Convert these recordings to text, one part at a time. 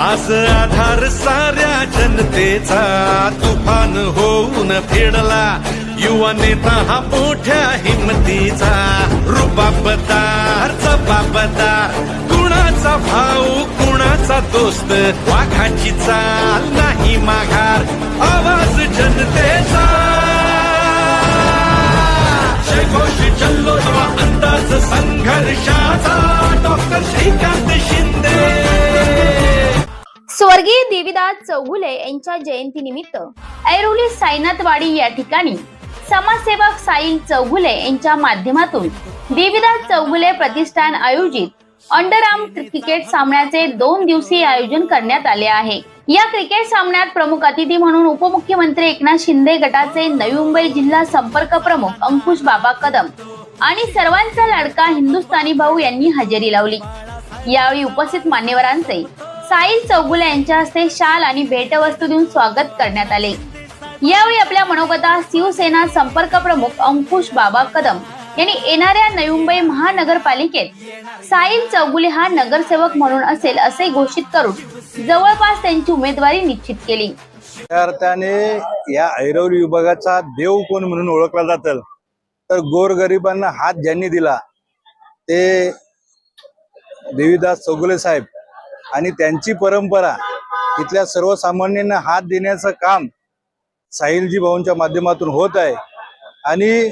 आज आधार साऱ्या जनतेचा तुफान होऊन फेडला युवा नेता हा मोठ्या हिमतीचा रुबाबदार जबाबदार कुणाचा भाऊ कुणाचा दोस्त वाघाची चाल नाही माघा स्वर्गीय देवीदास चौगुले यांच्या जयंतीनिमित्त ऐरोली साईनाथवाडी या ठिकाणी समाजसेवक साईल चौगुले यांच्या माध्यमातून देवीदास चौगुले प्रतिष्ठान आयोजित अंडर आर्म क्रिकेट सामन्याचे दोन दिवसीय आयोजन करण्यात आले आहे. या क्रिकेट सामन्यात प्रमुख अतिथी म्हणून उपमुख्यमंत्री एकनाथ शिंदे गटाचे नवी मुंबई जिल्हा संपर्क प्रमुख अंकुश बाबा कदम आणि सर्वांचा लाडका हिंदुस्थानी भाऊ यांनी हजेरी लावली. यावेळी उपस्थित मान्यवरांचे साहिल चौगुले यांच्या हस्ते शाल आणि भेटवस्तू देऊन स्वागत करण्यात आले. यावेळी आपल्या मनोगता शिवसेना संपर्क प्रमुख अंकुश बाबा कदम यांनी येणाऱ्या नवी मुंबई महानगरपालिकेत साहिल चौगुले हा नगरसेवक म्हणून असेल असे घोषित करून जवळपास त्यांची उमेदवारी निश्चित केली. त्या अर्थाने या ऐरवली विभागाचा देव कोण म्हणून ओळखला जातं तर गोरगरिबांना हात ज्यांनी दिला ते देवीदास चौगुले साहेब. आणि त्यांची परंपरा इथल्या सर्वसामान्यांना हात देण्याचं काम साहिलजी भाऊंच्या माध्यमातून होत आहे. आणि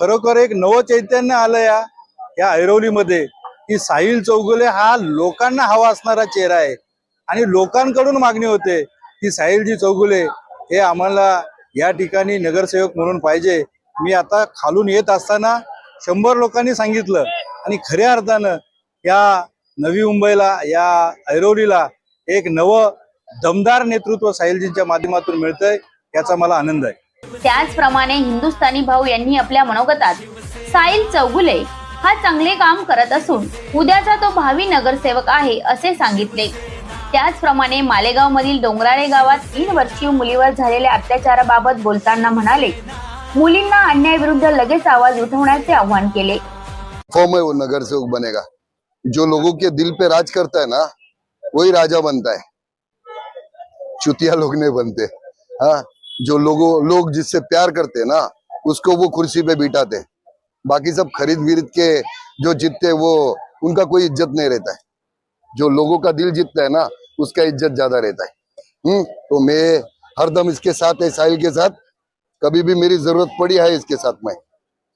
खरोखर एक नवं चैतन्य आलं या या ऐरोलीमध्ये की साहिल चौगुले हा लोकांना हवा असणारा चेहरा आहे. आणि लोकांकडून मागणी होते की साहिलजी चौगुले हे आम्हाला या ठिकाणी नगरसेवक म्हणून पाहिजे. मी आता खालून येत असताना शंभर लोकांनी सांगितलं आणि खऱ्या अर्थानं या नवी मुंबईला या ऐरोलीला एक नवं दमदार नेतृत्व साहिलजींच्या माध्यमातून मिळतंय याचा मला आनंद आहे. त्याचप्रमाणे हिंदुस्थानी भाऊ यांनी आपल्या मनोगतात साईल चौगुले हा चांगले काम करत असून उद्याचा तो भावी नगरसेवक आहे असे सांगितले. त्याचप्रमाणे मालेगाव मधील डोंगराळे गावात तीन वर्षीय मुलीवर झालेल्या अत्याचाराबाबत बोलताना म्हणाले मुलींना अन्यायाविरुद्ध लगेच आवाज उठवण्याचे आवाहन केले. फॉर्म है वो नगर सेवक बनेगा. जो लोगों के दिल पे राज करता है ना, वही राजा बनता है। चुतिया लोग नहीं बनते। हाँ जो लोगों, लोग जिससे प्यार करते हैं ना, उसको वो कुर्सी पे बिठाते बाकी सब खरीद विरीद के जो जीतते वो, उनका कोई इज़्ज़त नहीं रहता है। जो लोगों का दिल जीतता है ना, उसका इज़्ज़त ज़्यादा रहता है। हम्म तो मैं हरदम इसके साथ है साहिल के साथ, कभी भी मेरी ज़रूरत पड़ी है, इसके साथ में।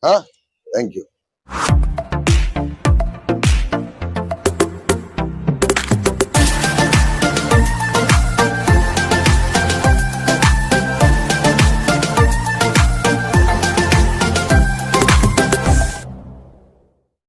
हाँ थैंक यू